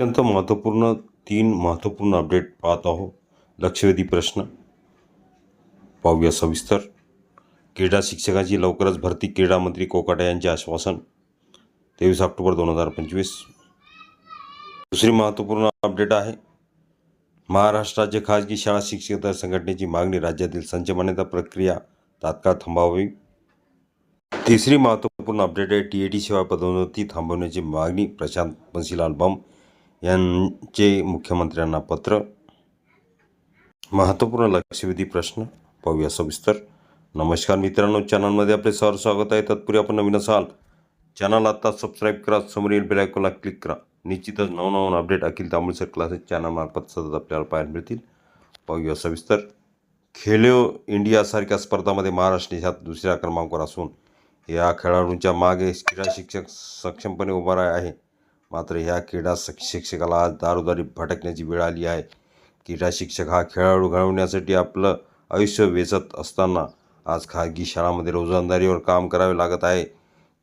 अत्यंत महत्त्वपूर्ण तीन महत्त्वपूर्ण अपडेट पाहत आहोत लक्षवेधी प्रश्न. पाहूया सविस्तर. क्रीडा शिक्षकाची लवकरच भरती क्रीडा मंत्री कोकाटे यांचे आश्वासन. तेवीस ऑक्टोबर दोन हजार पंचवीस. दुसरी महत्त्वपूर्ण अपडेट आहे. महाराष्ट्र राज्य खाजगी शाळा शिक्षक संघटनेची मागणी राज्यातील संच मान्यता प्रक्रिया तात्काळ थांबावी. तिसरी महत्त्वपूर्ण अपडेट आहे. टी ए टी शिवाय पदोन्नती थांबवण्याची मागणी प्रशांत बन्सीलाल बम यांचे मुख्यमंत्र्यांना पत्र. महत्त्वपूर्ण लक्षवेधी प्रश्न. पाहूया सविस्तर. नमस्कार मित्रांनो चॅनलमध्ये आपले सर स्वागत आहे. तत्पूर्वी आपण नवीन असाल चॅनल आता सबस्क्राईब करा समोरील बेल आयकॉनला क्लिक करा. निश्चितच नवनवन अपडेट अखिल तांबळसर क्लासेस चॅनलमार्फत सतत आपल्याला पाहायला मिळतील. पाहूया सविस्तर. खेलो इंडियासारख्या स्पर्धामध्ये महाराष्ट्र देशात दुसऱ्या क्रमांकावर असून या खेळाडूंच्या मागे क्रीडा शिक्षक सक्षमपणे उभा आहे. मात्र ह्या क्रीडा शिक्षकाला आज दारोदारी भटकण्याची वेळ आली आहे. क्रीडा शिक्षक हा खेळाडू घडवण्यासाठी आपलं आयुष्य वेचत असताना आज खाजगी शाळांमध्ये रोजंदारीवर काम करावे लागत आहे.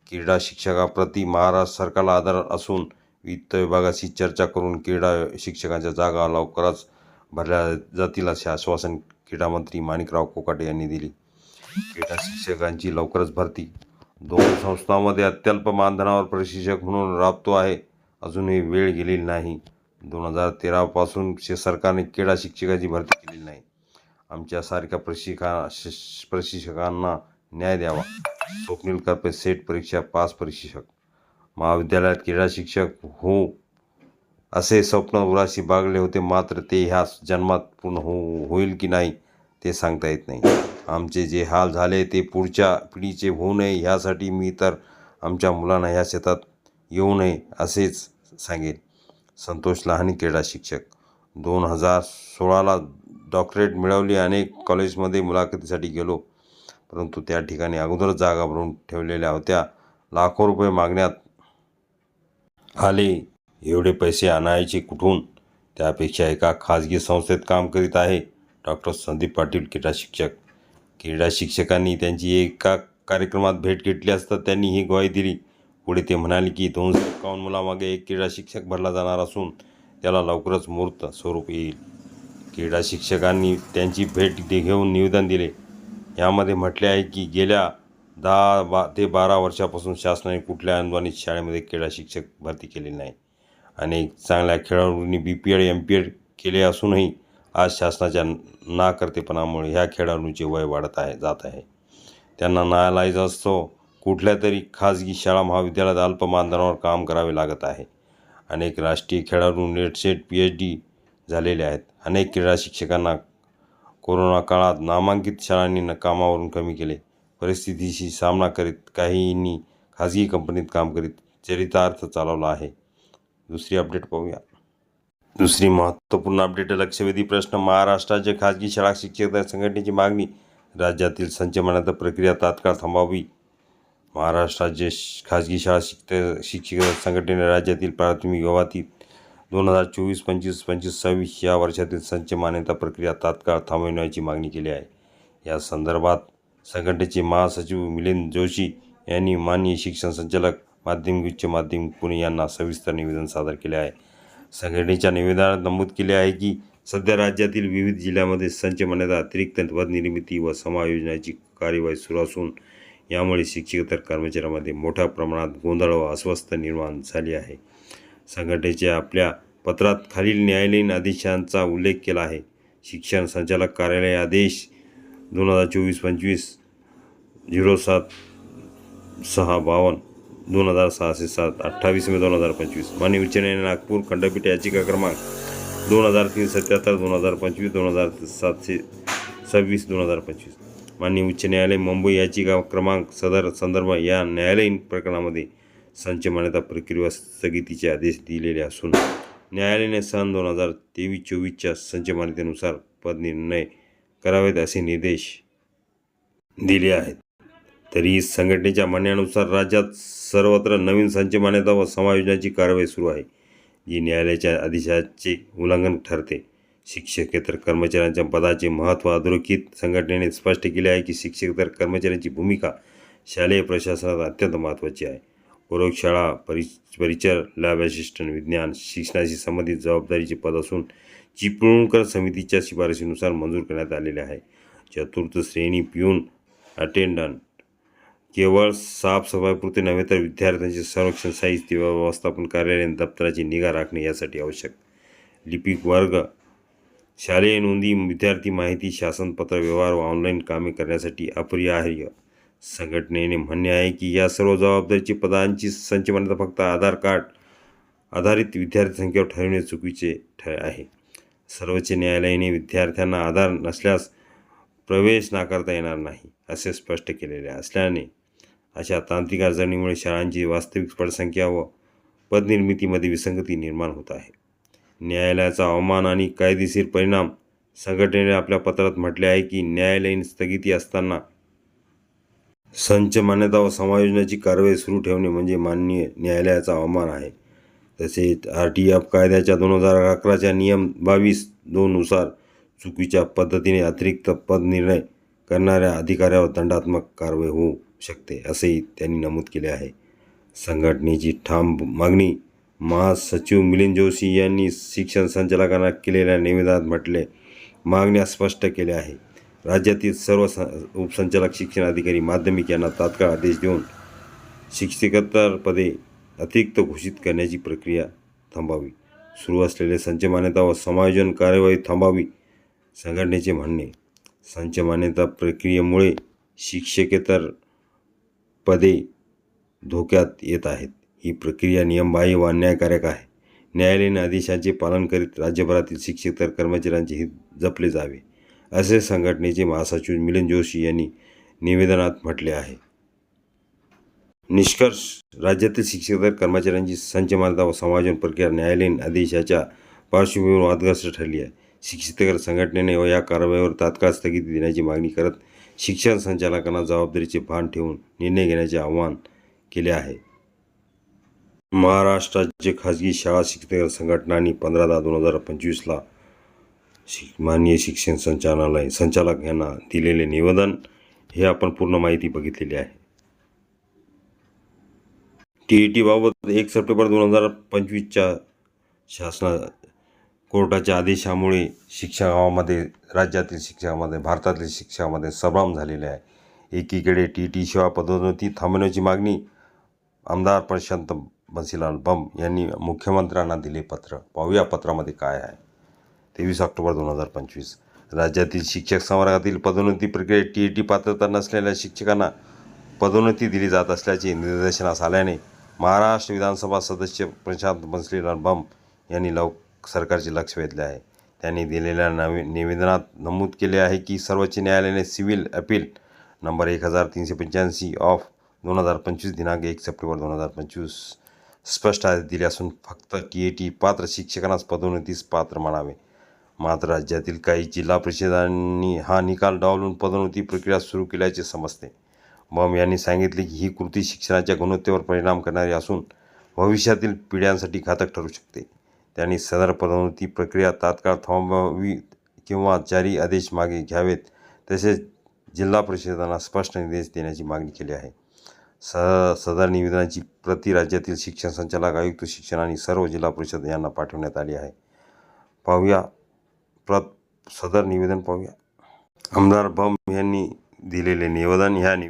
क्रीडा शिक्षकाप्रती महाराष्ट्र सरकारला आधार असून वित्त विभागाशी चर्चा करून क्रीडा शिक्षकांच्या जागा लवकरच भरल्या जातील असे आश्वासन क्रीडामंत्री माणिकराव कोकाटे यांनी दिली. क्रीडा शिक्षकांची लवकरच भरती. दोन संस्थांमध्ये अत्यल्प मानधनावर प्रशिक्षक म्हणून राबतो आहे. अजूनही वेळ गेलेली नाही. दोन हजार तेरापासून शे सरकारने क्रीडा शिक्षकाची भरती केलेली नाही. आमच्यासारख्या प्रशिका शिश- प्रशिक्षकांना न्याय द्यावा. स्वप्नील करपे सेट परीक्षा पास प्रशिक्षक. महाविद्यालयात क्रीडा शिक्षक हो. असे स्वप्न उराशी बागले होते मात्र ते ह्या जन्मात पूर्ण हो होईल की नाही ते सांगता येत नाही. आमचे जे हाल झाले ते पुढच्या पिढीचे होऊ नये ह्यासाठी मी तर आमच्या मुलांना ह्या शेतात येऊ नये असेच सांगेन. संतोष लहानी क्रीडा शिक्षक. दोन हजार सोळाला डॉक्टरेट मिळवली अनेक कॉलेजमध्ये मुलाखतीसाठी गेलो. परंतु त्या ठिकाणी अगोदरच जागा भरून ठेवलेल्या होत्या. लाखो रुपये मागण्यात आले. एवढे पैसे आणायचे कुठून? त्यापेक्षा एका खाजगी संस्थेत काम करीत आहे डॉक्टर संदीप पाटील क्रीडा शिक्षक. क्रीडा शिक्षकांनी त्यांची एका कार्यक्रमात भेट घेतली असता त्यांनी ही ग्वाही दिली. पुढे ते म्हणाले की दोनशे एकावन्न मुलामागे एक क्रीडा शिक्षक भरला जाणार असून त्याला लवकरच मूर्त स्वरूप येईल. क्रीडा शिक्षकांनी त्यांची भेट दे- घेऊन निवेदन दिले. यामध्ये म्हटले आहे की गेल्या दहा बा ते बारा वर्षापासून शासनाने कुठल्या अनुदानित शाळेमध्ये क्रीडा शिक्षक भरती केलेली नाही. अनेक चांगल्या खेळाडूंनी B P Ed M P Ed केले असूनही आज शासनाच्या नाकर्तेपणामुळे ह्या खेळाडूंचे वय वाढत आहे जात आहे. त्यांना नालायचं असतो कुठल्या तरी खाजगी शाळा महाविद्यालयात अल्प मानधनावर काम करावे लागत आहे. अनेक राष्ट्रीय खेळाडू नेटसेट पी एच डी झालेले आहेत. अनेक क्रीडा शिक्षकांना कोरोना काळात नामांकित शाळांनी न कामावरून कमी केले. परिस्थितीशी सामना करीत काहींनी खाजगी कंपनीत काम करीत चरितार्थ चालवला आहे. दुसरी अपडेट पाहूया. दुसरी महत्त्वपूर्ण अपडेट लक्षवेधी प्रश्न. महाराष्ट्राच्या खाजगी शाळा शिक्षक संघटनेची मागणी राज्यातील संच प्रक्रिया तात्काळ थांबावी. महाराष्ट्र राज्य खाजगी शाळा शिक्षक शिक्षक संघटनेने राज्यातील प्राथमिक गावातील दोन हजार चोवीस पंचवीस पंचवीस सव्वीस या वर्षातील संच मान्यता प्रक्रिया तात्काळ थांबविण्याची मागणी केली आहे. या संदर्भात संघटनेचे महासचिव मिलिंद जोशी यांनी माननीय शिक्षण संचालक माध्यमिक उच्च माध्यमिक पुणे यांना सविस्तर निवेदन सादर केले आहे. संघटनेच्या निवेदनात नमूद केले आहे की सध्या राज्यातील विविध जिल्ह्यामध्ये संच मान्यता अतिरिक्त पदनिर्मिती व समायोजनाची कार्यवाही सुरू असून यामुळे शिक्षकेतर कर्मचाऱ्यांमध्ये मोठ्या प्रमाणात गोंधळ व अस्वस्थ निर्माण झाली आहे. संघटनेचे आपल्या पत्रात खालील न्यायालयीन आदेशांचा उल्लेख केला आहे. शिक्षण संचालक कार्यालय आदेश दोन हजार चोवीस पंचवीस झिरो सात सहा बावन्न दोन हजार सहाशे सात अठ्ठावीस मे दोन हजार पंचवीस. माननीय उच्च न्यायालय नागपूर खंडपीठ याचिका क्रमांक दोन हजार तीन सत्याहत्तर दोन हजार पंचवीस दोन हजार सातशे सव्वीस दोन हजार पंचवीस. माननीय उच्च न्यायालय मुंबई याचिका क्रमांक सदर संदर्भ या न्यायालयीन प्रकरणामध्ये संच मान्यता प्रक्रिया स्थगितीचे आदेश दिलेले असून न्यायालयाने सन दोन हजार तेवीस चोवीसच्या संच मान्यतेनुसार पदनिर्णय करावेत असे निर्देश दिले आहेत. तरी संघटनेच्या म्हणण्यानुसार राज्यात सर्वत्र नवीन संच मान्यता व समायोजनाची कारवाई सुरू आहे जी न्यायालयाच्या आदेशाचे उल्लंघन ठरते. शिक्षकेतर कर्मचाऱ्यांच्या पदाचे महत्त्व अधोरेखित संघटनेने स्पष्ट केले आहे की शिक्षकेतर कर्मचाऱ्यांची भूमिका शालेय प्रशासनात अत्यंत महत्त्वाची आहे. प्रयोगशाळा परि परिचर लॅब असिस्टंट विज्ञान शिक्षणाशी संबंधित जबाबदारीचे पद असून चिपळूणकर समितीच्या शिफारशीनुसार मंजूर करण्यात आलेले आहे. चतुर्थ श्रेणी पिऊन अटेंडंट केवळ साफसफाईपुरते नव्हे तर विद्यार्थ्यांचे संरक्षण साहित्य व्यवस्थापन कार्यालयीन दप्तराची निगा राखणे यासाठी आवश्यक. लिपिक वर्ग शालेय नोंदी विद्यार्थी माहिती शासनपत्र व्यवहार व ऑनलाईन कामे करण्यासाठी अपरिहार्य संघटनेने म्हणणे आहे की या सर्व जबाबदारीची पदांची संचमानता फक्त आधार कार्ड आधारित विद्यार्थी संख्येवर ठरविणे चुकीचे ठर आहे. सर्वोच्च न्यायालयाने विद्यार्थ्यांना आधार नसल्यास प्रवेश नाकारता येणार नाही असे स्पष्ट केलेले असल्याने अशा तांत्रिक अडचणीमुळे शाळांची वास्तविक पडसंख्या व पदनिर्मितीमध्ये विसंगती निर्माण होत आहे. न्यायालयाचा अवमान आणि कायदेशीर परिणाम संघटनेने आपल्या पत्रात म्हटले आहे की न्यायालयीन स्थगिती असताना संच मान्यता व समायोजनाची कारवाई सुरू ठेवणे म्हणजे माननीय न्यायालयाचा अवमान आहे. तसेच आर टी एफ कायद्याच्या दोन हजार अकराच्या नियम बावीस दोननुसार चुकीच्या पद्धतीने अतिरिक्त पद निर्णय करणाऱ्या अधिकाऱ्यावर दंडात्मक कारवाई होऊ शकते असेही त्यांनी नमूद केले आहे. संघटनेची ठाम मागणी महासचिव मिलिंद जोशी यांनी शिक्षण संचालकांना केलेल्या निवेदनात म्हटले मागण्या स्पष्ट केल्या आहे राज्यातील सर्व स उपसंचालक शिक्षण अधिकारी माध्यमिक यांना तात्काळ आदेश देऊन शिक्षकेतर पदे अतिरिक्त घोषित करण्याची प्रक्रिया थांबावी. सुरू असलेले संच मान्यता व समायोजन कार्यवाही थांबावी संघटनेचे म्हणणे. संच मान्यता प्रक्रियेमुळे शिक्षकेतर पदे धोक्यात येत आहेत. ही प्रक्रिया नियमबाह्य व अन्यायकारक आहे. न्यायालयीन आदेशांचे पालन करीत राज्यभरातील शिक्षकेतर कर्मचाऱ्यांचे हित जपले जावे असे संघटनेचे महासचिव मिलिंद जोशी यांनी निवेदनात म्हटले आहे. निष्कर्ष राज्यातील शिक्षकेतर कर्मचाऱ्यांची संचमानता व समायोजन प्रक्रिया न्यायालयीन आदेशाच्या पार्श्वभूमीवर वादग्रस्त ठरली आहे. शिक्षितकर संघटनेने व या कारवाईवर तात्काळ स्थगिती देण्याची मागणी करत शिक्षण संचालकांना जबाबदारीचे भान ठेवून निर्णय घेण्याचे आवाहन केले आहे. महाराष्ट्राचे राज्य खाजगी शाळा शिक्षकेतर संघटनांनी पंधरा दहा दोन हजार पंचवीसला शिक माननीय शिक्षण संचालनालय संचालक यांना दिलेले निवेदन हे आपण पूर्ण माहिती बघितलेली आहे. टी ई टीबाबत एक सप्टेंबर दोन हजार पंचवीसच्या शासना कोर्टाच्या आदेशामुळे शिक्षकामध्ये राज्यातील शिक्षकामध्ये भारतातील शिक्षकामध्ये संभ्रम झालेले आहे. एकीकडे टी टी सेवा पदोन्नती थांबवण्याची मागणी आमदार प्रशांत बन्सीलाल बम यांनी मुख्यमंत्र्यांना दिले पत्र. पाहूया पत्रामध्ये काय आहे. तेवीस ऑक्टोबर दोन हजार पंचवीस. राज्यातील शिक्षक संवर्गातील पदोन्नती प्रक्रियेत टी ई टी पात्रता नसलेल्या शिक्षकांना पदोन्नती दिली जात असल्याचे निदर्शनास आल्याने महाराष्ट्र विधानसभा सदस्य प्रशांत बन्सीलाल बम यांनी लव सरकारचे लक्ष वेधले आहे. त्यांनी दिलेल्या नवी निवेदनात नमूद केले आहे की सर्वोच्च न्यायालयाने सिव्हिल अपील नंबर एक हजार तीनशे पंच्याऐंशी ऑफ दोन हजार पंचवीस दिनांक एक सप्टेंबर दोन हजार पंचवीस स्पष्ट आदेश दिले असून फक्त टी ए टी पात्र शिक्षकांनाच पदोन्नतीस पात्र म्हणावे. मात्र राज्यातील काही जिल्हा परिषदांनी हा निकाल डावलून पदोन्नती प्रक्रिया सुरू केल्याचे समजते. बम यांनी सांगितले की ही कृती शिक्षणाच्या गुणवत्तेवर परिणाम करणारी असून भविष्यातील पिढ्यांसाठी घातक ठरू शकते. त्यांनी सदर पदोन्नती प्रक्रिया तात्काळ थांबवावी किंवा जारी आदेश मागे घ्यावेत तसेच जिल्हा परिषदांना स्पष्ट निर्देश देण्याची मागणी केली आहे. स सदर निवेदनाची प्रति राज्यातील शिक्षण संचालक आयुक्त शिक्षण आणि सर्व जिल्हा परिषद यांना पाठवण्यात आली आहे. पाहूया. प्रत सदर निवेदन पाहूया. आमदार बम यांनी दिलेले निवेदन ह्या निवेदन